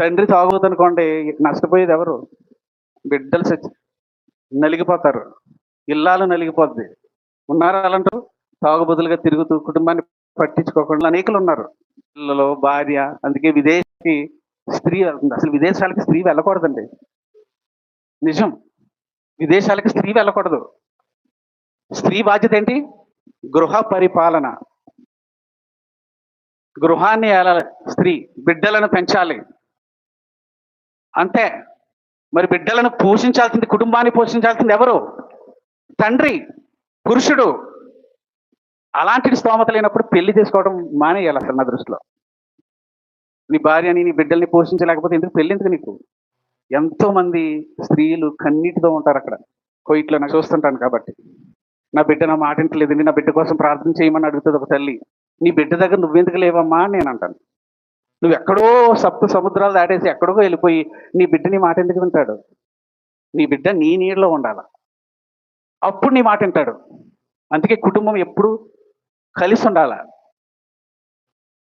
తండ్రి తాగుదనుకోండి నష్టపోయేది ఎవరు? బిడ్డలు చచ్చి నలిగిపోతారు. ఇల్లాలు నలిగిపోద్ది. ఉన్నారా అలాంటూ తాగుబదులుగా తిరుగుతూ కుటుంబాన్ని పట్టించుకోకుండా అనేకులు ఉన్నారు పిల్లలు భార్య అందుకే విదేశీ స్త్రీ వెళ్తుంది. అసలు విదేశాలకి స్త్రీ వెళ్ళకూడదండి. నిజం. విదేశాలకి స్త్రీ వెళ్ళకూడదు. స్త్రీ బాధ్యత ఏంటి? గృహ పరిపాలన. గృహాన్ని ఏలాలి? స్త్రీ బిడ్డలను పెంచాలి. అంతే. మరి బిడ్డలను పోషించాల్సింది కుటుంబాన్ని పోషించాల్సింది ఎవరు? తండ్రి పురుషుడు. అలాంటి స్తోమత లేనప్పుడు పెళ్ళి చేసుకోవడం మానేయాలి అసలు నా దృష్టిలో. నీ భార్యని నీ బిడ్డల్ని పోషించలేకపోతే ఎందుకు పెళ్ళి ఎందుకు నీకు? ఎంతో మంది స్త్రీలు కన్నీటితో ఉంటారు అక్కడ. కోయిట్లో నాకు చూస్తుంటాను కాబట్టి. నా బిడ్డ నా మాట వింటలేదండి నా బిడ్డ కోసం ప్రార్థన చేయమని అడుగుతుంది ఒక తల్లి. నీ బిడ్డ దగ్గర నువ్వెందుకు లేవమ్మా నేను అంటాను. నువ్వు ఎక్కడో సప్త సముద్రాలు దాటేసి ఎక్కడికో వెళ్ళిపోయి నీ బిడ్డ నీ మాట ఎందుకు వింటాడు? నీ బిడ్డ నీ నీడలో ఉండాల? అప్పుడు నీ మాట వింటాడు. అందుకే కుటుంబం ఎప్పుడు కలిసి ఉండాల?